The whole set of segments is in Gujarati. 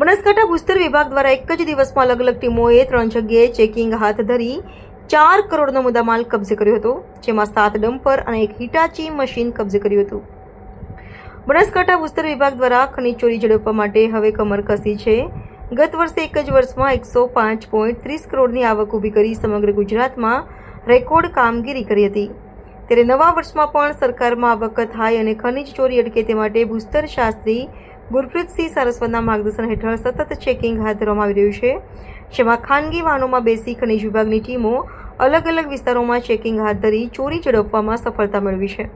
બનાસકાંઠા ભૂસ્તર વિભાગ દ્વારા એક જ દિવસમાં અલગ અલગ ટીમોએ ત્રણ જગ્યાએ ચેકિંગ હાથ ધરી ચાર કરોડનો મુદ્દામાલ કબજે કર્યો હતો, જેમાં સાત ડમ્પર અને એક હિટાચી મશીન કબજે કર્યું હતું. બનાસકાંઠા ભૂસ્તર વિભાગ દ્વારા ખનીજ ચોરી ઝડપવા માટે હવે કમર કસી છે. ગત વર્ષે એક જ વર્ષમાં એકસો પાંચ પોઈન્ટ ત્રીસ કરોડની આવક ઊભી કરી સમગ્ર ગુજરાતમાં રેકોર્ડ કામગીરી કરી હતી. ત્યારે નવા વર્ષમાં પણ સરકારમાં આવક થાય અને ખનીજ ચોરી અટકે તે માટે ભૂસ્તર શાસ્ત્રી ગુરપ્રીતસિંહ સારસ્વતના માર્ગદર્શન હેઠળ સતત ચેકિંગ હાથ ધરવામાં આવી રહ્યું છે, જેમાં ખાનગી વાહનોમાં બેસી ખનિજ વિભાગની ટીમો અલગ અલગ વિસ્તારોમાં ચેકિંગ હાથ ધરી ચોરી ઝડપવામાં સફળતા મેળવી છે.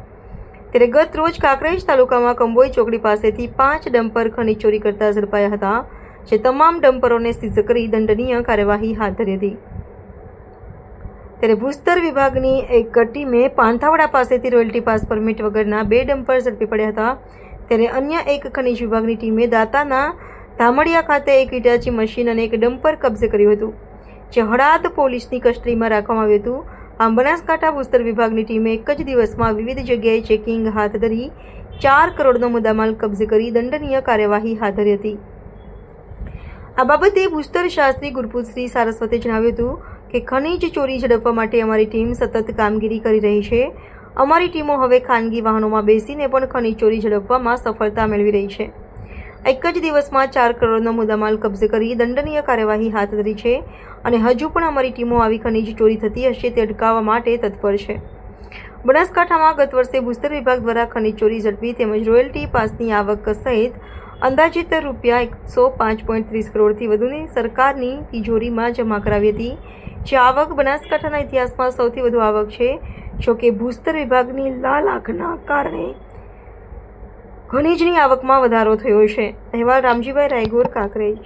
ત્યારે ગત રોજ કાંકરેજ તાલુકામાં કંબોઈ ચોકડી પાસેથી પાંચ ડમ્પર ખનીજ ચોરી કરતા ઝડપાયા હતા, જે તમામ ડમ્પરોને સીઝ કરી દંડનીય કાર્યવાહી હાથ ધરી હતી. ત્યારે ભૂસ્તર વિભાગની એક ટીમે પાંથાવડા પાસેથી રોયલ્ટી પાસ પરમિટ વગરના બે ડમ્પર ઝડપી પડ્યા હતા ત્યારે અન્ય એક ખનીજ વિભાગની ટીમે દાતાના ધામડિયા ખાતે એક ઇટાચી મશીન અને એક ડમ્પર કબજે કર્યું હતું, જે હળાદ પોલીસની કસ્ટડીમાં રાખવામાં આવ્યું હતું. આમ બનાસકાંઠા ભૂસ્તર વિભાગની ટીમે એક જ દિવસમાં વિવિધ જગ્યાએ ચેકિંગ હાથ ધરી ચાર કરોડનો મુદ્દામાલ કબજે કરી દંડનીય કાર્યવાહી હાથ ધરી હતી. આ બાબતે ભૂસ્તર શાસ્ત્રી ગુરપુતશ્રી સારસ્વતે જણાવ્યું હતું કે ખનીજ ચોરી ઝડપવા માટે અમારી ટીમ સતત કામગીરી કરી રહી છે. અમારી ટીમો હવે ખાનગી વાહનોમાં બેસીને પણ ખનીજ ચોરી ઝડપવામાં સફળતા મેળવી રહી છે. એક જ દિવસમાં ચાર કરોડનો મુદ્દામાલ કબજે કરી દંડનીય કાર્યવાહી હાથ ધરી છે અને હજુ પણ અમારી ટીમો આવી ખનીજ ચોરી થતી હશે તે અટકાવવા માટે તત્પર છે. બનાસકાંઠામાં ગત વર્ષે ભૂસ્તર વિભાગ દ્વારા ખનીજ ચોરી ઝડપી તેમજ રોયલ્ટી પાસની આવક સહિત અંદાજિત રૂપિયા એકસો પાંચ પોઈન્ટ ત્રીસ કરોડથી વધુની સરકારની તિજોરીમાં જમા કરાવી હતી. જે આવક બનાસકાંઠાના ઇતિહાસમાં સૌથી વધુ આવક છે જોકે ભૂસ્તર વિભાગની લાલ આંખના કારણે ખનીજની આવકમાં વધારો થયો છે. અહેવાલ રામજીભાઈ રાયગોર, કાંકરેજ.